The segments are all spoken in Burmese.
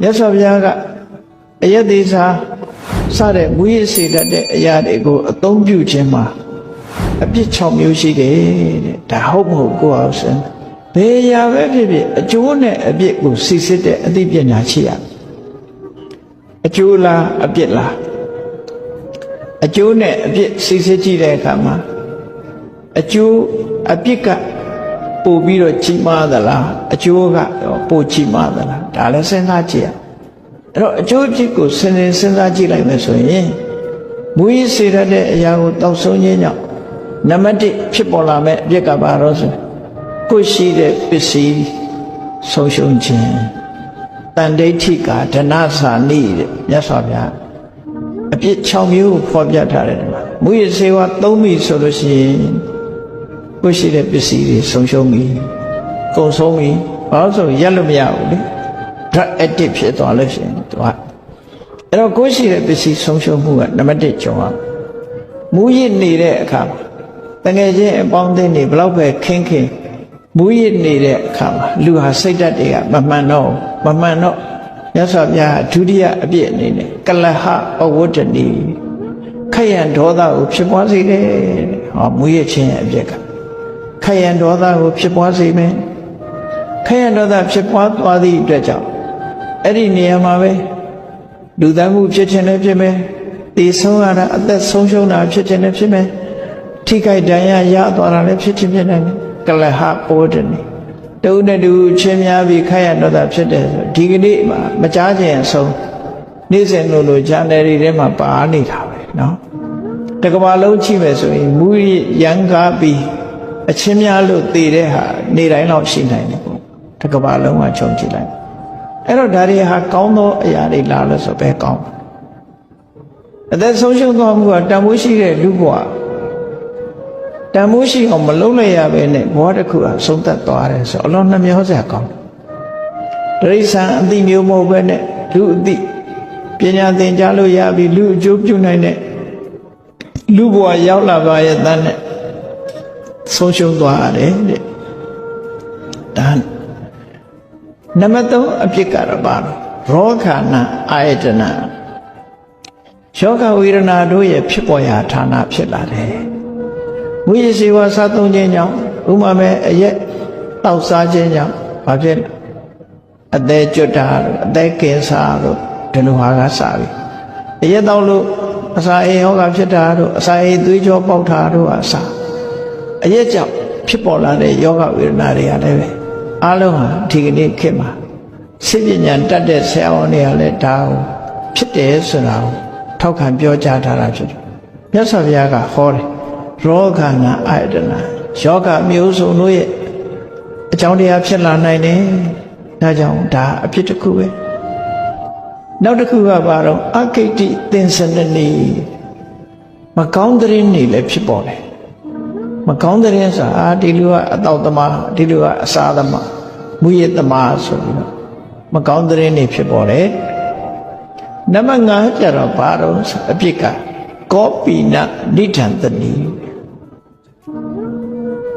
မြတ်စွာဘုရားကအယက်သေးစားစတဲ့မူရစေတတ်တဲ့အရာတွေကိုအသုံးပြုခြင်းမှာအပြစ်6မျိုးရှိတယ်တဲ့ဒါဟုတ်မဟုတ်ကိုအောင်စင်ဘယ်အရာပဲဖြစ်ဖြစ်အကျိုးနဲ့အပြစ်ကိုစီစစ်တဲ့အသိပညာရှိရအကျိုးလားအပြစ်လားအကျိုးနဲ့အပြစ်စီစစ်ကြည့်တဲ့အခါမှာအကျိုးအပြစ်က ပို့ပြီးတော့ကြီးမားသလားအကျိုးကပို့ကြီးမားသလားဒါလည်းစဉ်းစားကြည့်ရအဲ့တော့အကျိုးအပြစ်ကိုစဉ်းစဉ်စဉ်းစားကြည့်လိုက်မယ်ဆိုရင်မူရင်းစေရတဲ့အရာကိုတောက်ဆုံးခြင်းကြောင့်နံပါတ်1ဖြစ်ပေါ်လာမဲ့အပြစ်ကဘာလို့ဆိုကိုယ်ရှိတဲ့ပစ္စည်းဆုံးရှုံးခြင်းတန်ဒိဋ္ဌိကဒနာစာနိတဲ့မြတ်စွာဘုရားအပြစ်6မျိုးကိုဖော်ပြထားတယ်ဒီမှာမူရစေဝါသုံးပြီဆိုလို့ရှိရင် ကိုယ်ရှိတဲ့ပစ္စည်းတွေဆုံးရှုံးပြီကုန်ဆုံးပြီဘာလို့ဆိုရက်လို့မရဘူးလေ drug addict ဖြစ်သွားလို့ရှိရင်သူကအဲ့တော့ကိုယ်ရှိတဲ့ပစ္စည်းဆုံးရှုံးမှုကနံပါတ်1ကျော်အောင်မူရစ်နေတဲ့အခါမှာတကယ်ချင်းအပေါင်းအသင်းတွေဘလောက်ပဲခင်းခင်းမူရစ်နေတဲ့အခါမှာလူဟာစိတ်ဓာတ်တွေကမမှန်တော့မမှန်တော့မြတ်စွာဘုရားဒုတိယအပြစ်အနေနဲ့ကလဟအဝတ္တနီခယံဒေါသကိုဖြစ်ပွားစေတယ်တဲ့ဟောမူရစ်ခြင်းရဲ့အပြစ်က ခယံဒေါသကိုဖြစ်ပွားစေမယ်ခယံဒေါသဖြစ်ပွားသွားသည့်အတွက်ကြောင့်အဲ့ဒီနေရာမှာပဲလူသားမှုဖြစ်ခြင်းလည်းဖြစ်မယ်တည်ဆုံးရတာအသက်ဆုံးရှုံးတာဖြစ်ခြင်းလည်းဖြစ်မယ်ထိခိုက်ဒဏ်ရာရသွားတာလည်းဖြစ်ခြင်းဖြစ်နိုင်တယ်ကလဟပိုးတယ်တုံးနဲ့တူချင်းများပြီးခရတော့တာဖြစ်တယ်ဆိုဒီကနေ့မှာမကြားခြင်းအဆုံးနေ့စဉ်လို့လို့ဂျန်နယ်တွေထဲမှာပါနေတာပဲเนาะတကဘာလုံးချိမယ်ဆိုရင်မူရန်ကားပြီး အချင်းများလို့တည်တဲ့ဟာနေတိုင်းတော့ရှိနိုင်တယ်ပေါ့တကဘာလုံးကခြုံကြည့်လိုက်အဲ့တော့ဒါတွေဟာကောင်းသောအရာတွေလာလို့ဆိုပဲကောင်းအသက်ဆုံးရှုံးသွားမှုကတန်ဖိုးရှိတဲ့လူဘဝတန်ဖိုးရှိအောင်မလုံးလိုက်ရပဲနဲ့ဘဝတစ်ခုဟာဆုံးသက်သွားတယ်ဆိုအလုံးနှမျောစရာကောင်းတယ်တိရစ္ဆာန်အသိမျိုးမဟုတ်ပဲနဲ့လူအသိပညာသင်ကြားလို့ရပြီလူအကျိုးပြုနိုင်တဲ့လူဘဝရောက်လာပါရဲ့တန်းနဲ့ ဆုံးရှုံးသွားရတယ်တဲ့ဒါနံပါတ်3အပြစ်ကတော့ပါတော့ရောခာနာအာယတနာယောဂဝေဒနာတို့ရဲ့ဖြစ်ပေါ်ရာဌာနဖြစ်လာတယ်မူရစီဝါစားသုံးခြင်းကြောင့်ဥမာမဲ့အရက်တောက်စားခြင်းကြောင့်ဘာဖြစ်လဲအသေးကျွတ်တာတို့အသေးကင်ဆာတို့ဒီလိုဟာကစပြီအရက်တောက်လို့အစာအိမ်ယောဂဖြစ်တာတို့အစာအိမ်သွေးကြောပေါက်တာတို့အစာ အရက်ကြောင့်ဖြစ်ပေါ်လာတဲ့ယောဂဝေဒနာတွေကလည်းပဲအားလုံးဟာဒီကနေ့ခေတ်မှာစိတ်ပညာတတ်တဲ့ဆရာဝန်တွေကလည်းဒါကိုဖြစ်တယ်ဆိုတာကိုထောက်ခံပြောကြားထားတာဖြစ်တယ်မြတ်စွာဘုရားကဟောတယ်ရောဂါနာအာယတနာယောဂမျိုးစုံတို့ရဲ့အကြောင်းတရားဖြစ်လာနိုင်တယ်ဒါကြောင့်ဒါအဖြစ်တစ်ခုပဲနောက်တစ်ခုကဘာတော့အကိတ္တိသင်္စနနီမကောင်းတဲ့နေလည်းဖြစ်ပေါ်တယ် မကောင်းတဲ့ဆိုတာအာဒီလူကအတောက်သမားဒီလူကအစာသမားမူရသမားဆိုပြီးတော့မကောင်းတဲ့နေဖြစ်ပေါ်တယ်နံပါတ်5ကျတော့ဘာတော့အပြစ်ကကောပိနနိဋ္ဌံတနီ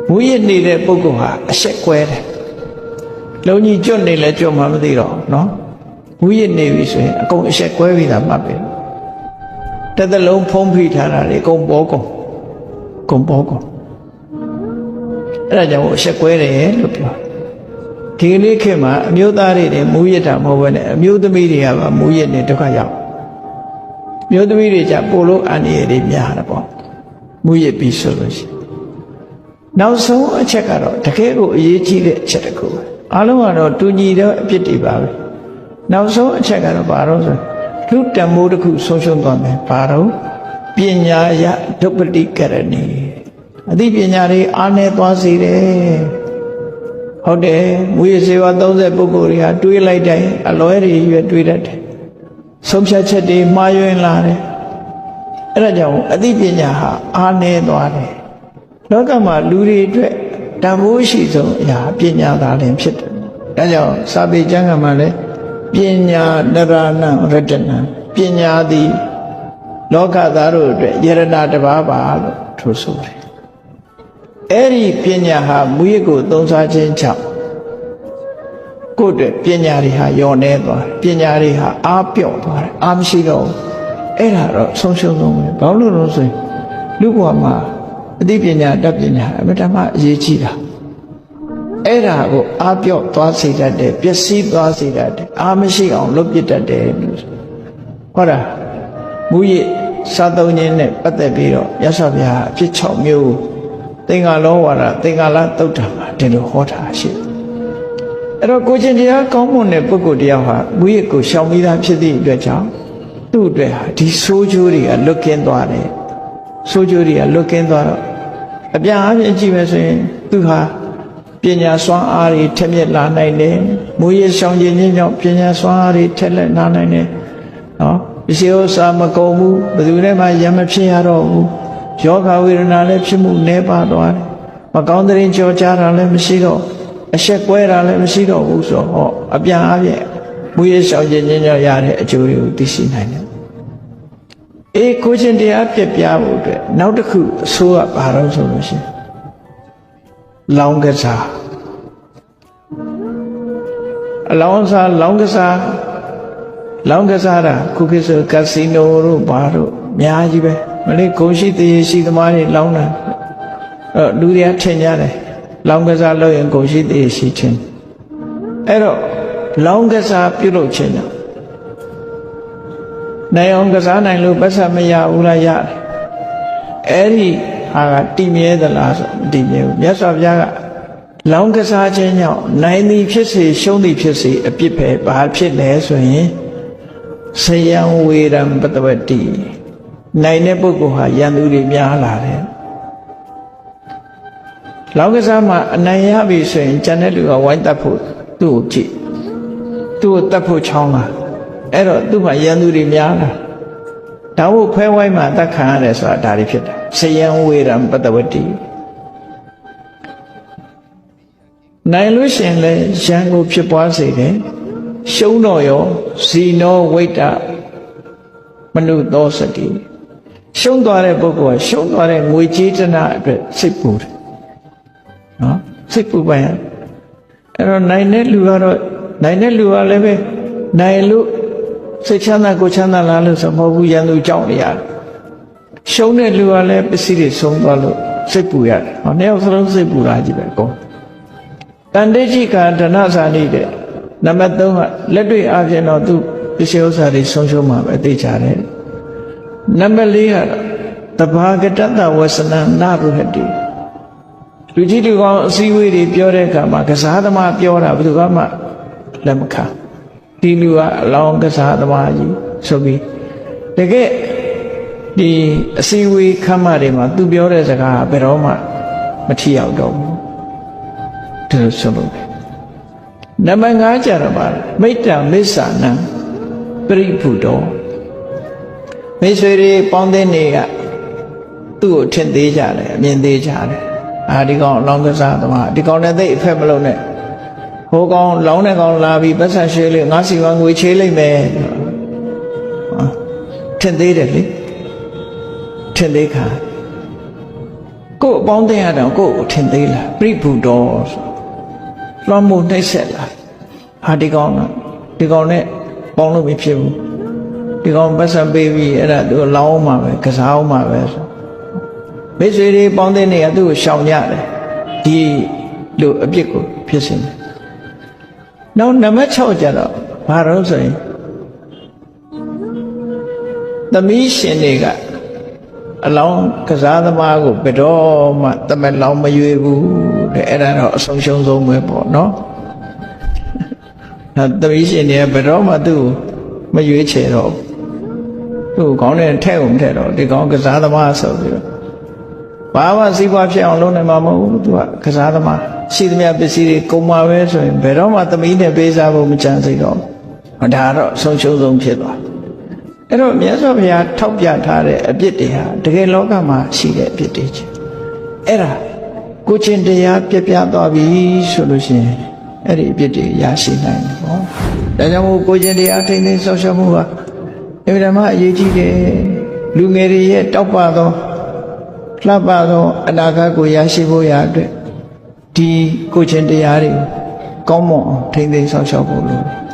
မူရနေတဲ့ပုဂ္ဂိုလ်ဟာအဆက်ကွဲတယ်လုံးကြီးကျွတ်နေလဲကျွတ်မှမသိတော့เนาะမူရနေပြီဆိုရင်အကုန်အဆက်ကွဲပြီသာမှတ်ပဲတစ်သလုံးဖုံးဖိထားတာလေအကုန်ပေါ်ကုန်ကုန်ပေါ်ကုန် အဲ့ဒါကြောင့်အဆက်ကွဲတယ်လို့ပြောဒီကနေ့ခေတ်မှာအမျိုးသားတွေနဲ့မူရတာမဟုတ်ဘဲနဲ့အမျိုးသမီးတွေကပါမူရနေဒုက္ခရောက်မျိုးသမီးတွေကြပိုလို့အန္တရာယ်တွေများတာပေါ့မူရပြီဆိုလို့ရှိရင်နောက်ဆုံးအချက်ကတော့တကယ်ကိုအရေးကြီးတဲ့အချက်တစ်ခုပဲအားလုံးကတော့တူညီတဲ့အဖြစ်တွေပါပဲနောက်ဆုံးအချက်ကတော့ဘာလို့ဆိုလူတံမိုးတစ်ခုဆုံးရှုံးသွားမယ်ဘာတော့ပညာယဒုပ္ပတိကရဏီ အသိပညာတွေအားနည်းသွားစေတယ်ဟုတ်တယ်မူရစေဝ30ပုဂ္ဂိုလ်တွေဟာတွေးလိုက်တိုင်းအလွဲတွေရွယ်တွေးတတ်တယ်ဆုံးဖြတ်ချက်တွေမှားယွင်းလာတယ်အဲ့ဒါကြောင့်အသိပညာဟာအားနည်းသွားတယ်လောကမှာလူတွေအတွက်တန်ဖိုးရှိဆုံးအရာပညာသာလင်ဖြစ်တယ်ဒါကြောင့်စာပေကျမ်းကမှာလည်းပညာနရဏရတနပညာသည်လောကသားတို့အတွက်ယရနာတစ်ပါးပါလို့ထိုဆိုတယ် အဲ့ဒီပညာဟာမူရစ်ကိုသုံးစားခြင်းကြောင့်ကိုယ့်အတွက်ပညာတွေဟာယောနေသွားတယ်ပညာတွေဟာအားပြော့သွားတယ်အားမရှိတော့ဘူးအဲ့ဒါတော့ဆုံးရှုံးဆုံးပဲဘာလို့လဲဆိုရင်လူဘဝမှာအသိပညာတတ်ပညာအမြဲတမ်းအရေးကြီးတာအဲ့ဒါကိုအားပြော့သွားစေတတ်တယ်ပျက်စီးသွားစေတတ်တယ်အားမရှိအောင်လုပ်ပစ်တတ်တယ်လို့ဟုတ်လားမူရစ်စားသုံးခြင်းနဲ့ပတ်သက်ပြီးတော့ရသော်ဗျာအဖြစ်6မျိုး သင်္ကာလောဝါဒသင်္ကာလတုတ်တာမှာဒီလိုဟောတာရှိတယ်အဲ့တော့ကိုချင်းတရားကောင်းမွန်တဲ့ပုဂ္ဂိုလ်တရားဟာမူရစ်ကိုရှောင်ပြီးသားဖြစ်သည့်အတွက်ကြောင့်သူ့အတွက်ဟာဒီဆိုးကျိုးတွေကလွတ်ကင်းသွားတယ်ဆိုးကျိုးတွေကလွတ်ကင်းသွားတော့အပြန်အပြင်ကြည့်မယ်ဆိုရင်သူဟာပညာစွမ်းအားတွေထက်မြက်လာနိုင်တယ်မူရစ်ရှောင်ခြင်းချင်းကြောင့်ပညာစွမ်းအားတွေထက်လက်လာနိုင်တယ်နော်ပစ္စည်းဥစ္စာမကုန်ဘူးဘယ်သူနဲ့မှရံမဖြစ်ရတော့ဘူး ယောဂဝေဒနာလည်းဖြစ်မှုနည်းပါသွားတယ်မကောင်းတဲ့ရင်ကြောကြတာလည်းမရှိတော့အဆက်ကွဲတာလည်းမရှိတော့ဘူးဆိုတော့ဟောအပြန်အပြင်မူရရှောင်ခြင်းချင်းကြောင့်ရတဲ့အကျိုးတွေကိုသိရှိနိုင်တယ်အေးကိုချင်းတရားပြက်ပြဖို့အတွက်နောက်တစ်ခုအဆိုးကဘာလို့ဆိုလို့ရှိရင်လောင်းကစားအလောင်းစားလောင်းကစားလောင်းကစားတာခုခေတ်ဆိုကက်စီနိုတို့ဘာတို့အများကြီးပဲ မလေးဂုံရှိတည်ရှိသမားတွေလောင်းတာအဲ့လူတွေကထင်ကြတယ်လောင်းကစားလုပ်ရင်ဂုံရှိတည်ရှိချင်းအဲ့တော့လောင်းကစားပြုလုပ်ခြင်းကြောင့်နိုင်အောင်ကစားနိုင်လို့ပတ်ဆက်မရဘူးလားရတယ်အဲ့ဒီဟာကတည်မြဲသလားဆိုမတည်မြဲဘူးမြတ်စွာဘုရားကလောင်းကစားခြင်းကြောင့်နိုင်သည်ဖြစ်စေရှုံးသည်ဖြစ်စေအပြစ်ပဲဘာဖြစ်လဲဆိုရင်ဆယံဝေရံပတဝတိ နိုင်တဲ့ပုဂ္ဂိုလ်ဟာယန္တုတွေများလာတယ်လောင်းကစားမှာအနိုင်ရပြီဆိုရင်ကျန်တဲ့လူကဝိုင်းတတ်ဖို့သူ့ကိုကြည့်သူ့ကိုတတ်ဖို့ချောင်းလာအဲ့တော့သူ့မှာယန္တုတွေများလာဒါဖို့ခွဲဝိုင်းမှာတတ်ခံရတယ်ဆိုတာဒါတွေဖြစ်တယ်ဆယံဝေရံပတဝတိနိုင်လို့ရှင်လဲရန်ကိုဖြစ်ပွားစေတယ်ရှုံးတော့ရောဇီနောဝိတ္တမနုသောစတိ ရှုံးသွားတဲ့ပုဂ္ဂိုလ်ကရှုံးသွားတဲ့ငွေကြေးတနာအတွက်စိတ်ပူတယ်နော်စိတ်ပူပါရဲ့အဲ့တော့နိုင်တဲ့လူကတော့နိုင်တဲ့လူကလည်းပဲနိုင်လို့စိတ်ချမ်းသာကိုချမ်းသာလားလို့ဆိုမဟုတ်ဘူးရန်သူကြောက်နေရတယ်ရှုံးတဲ့လူကလည်းပစ္စည်းတွေဆုံးသွားလို့စိတ်ပူရတယ်ဟောနှစ်ယောက်စလုံးစိတ်ပူတာကြီးပဲကောတန်တေจิกာဒနာစာနိတဲ့နံပါတ်3ကလက်တွေ့အပြင်တော့သူပစ္စည်းဥစ္စာတွေဆုံးရှုံးမှာပဲသိကြတယ် နံပါတ်4ကတော့တဘာဂတတဝဆနနာရုဟတိလူကြီးလူကောင်းအစည်းအဝေးတွေပြောတဲ့အခါမှာကစားသမားပြောတာဘယ်သူမှလက်မခံဒီလူကအလောင်းကစားသမားကြီးဆိုပြီးတကယ်ဒီအစည်းအဝေးခမ်းမတွေမှာသူပြောတဲ့စကားဘယ်တော့မှမထီရောက်တော့ဘူးဒါလို့ဆိုလို့နံပါတ်5ကျတော့ပါမိတ္တမစ္ဆာနံပရိဖုတော် မိတ်ဆွေတွေပေါင်းတဲ့နေကသူ့ကိုထင်သေးကြတယ်အမြင်သေးကြတယ်အာဒီကောင်လောင်းကစားသမားဒီကောင်နဲ့သိအဖက်မလုံးနဲ့ဟိုကောင်လောင်းတဲ့ကောင်လာပြီးပတ်ဆက်ရွှေလေးငါစီဝံငွေချေးလိုက်မယ်ထင်သေးတယ်လေထင်သေးခါကို့အပေါင်းတဲ့ရတော့ကို့ကိုထင်သေးလားပြိဘူတော်ဆိုလွှမ်းမိုးနှိမ့်ဆက်လာဟာဒီကောင်ကဒီကောင်နဲ့ပေါင်းလို့မဖြစ်ဘူး ဒီကောင်ပတ်ဆက်ပေးပြီးအဲ့ဒါသူလောင်းအောင်မှာပဲကစားအောင်မှာပဲဆိုမိတ်ဆွေတွေပေါင်းတဲ့နေကသူ့ကိုရှောင်ကြတယ်ဒီလိုအပြစ်ကိုဖြစ်စင်တယ်နောက်နံပါတ်6ကျတော့ဘာလို့ဆိုရင်သမီးရှင်တွေကအလောင်းကစားသမားကိုဘယ်တော့မှတမက်လောင်းမရွေဘူးတဲ့အဲ့ဒါတော့အဆုံးရှုံးဆုံးပဲပေါ့နော်အဲသမီးရှင်တွေကဘယ်တော့မှသူ့ကိုမရွေးချယ်တော့ သူ့ကိုခေါင်းနဲ့ထဲ့ုံထဲ့တော့ဒီကောင်ကစားသမားဆိုပြီးတော့ဘာမှစီးပွားဖြစ်အောင်လုပ်နိုင်မှာမဟုတ်ဘူးသူကကစားသမားရှိသမျှပစ္စည်းတွေကုန်မှာပဲဆိုရင်ဘယ်တော့မှသမီးနဲ့ပေးစားဖို့မကြံစိတ်တော့ဘူးဒါတော့ဆုံးရှုံးဆုံးဖြစ်သွားအဲ့တော့မြတ်စွာဘုရားထောက်ပြထားတဲ့အပြစ်တွေဟာတကယ်လောကမှာရှိတဲ့အပြစ်တွေချင်းအဲ့ဒါကိုချင်းတရားပြပြသွားပြီဆိုလို့ရှိရင်အဲ့ဒီအပြစ်တွေရရှိနိုင်တယ်ပေါ့ဒါကြောင့်မို့ကိုချင်းတရားထိမ့်သိမ်းဆောက်ရှောက်မှုဟာ အမြဲတမ်းအရေးကြီးတယ်လူငယ်တွေရဲ့တောက်ပသောလှပသောအနာဂတ်ကိုရရှိဖို့ရအတွက်ဒီကိုချင်းတရားတွေကိုကောင်းမွန်အောင်ထိမ့်သိမ်းဆောင်ရှောက်ဖို့လိုတယ်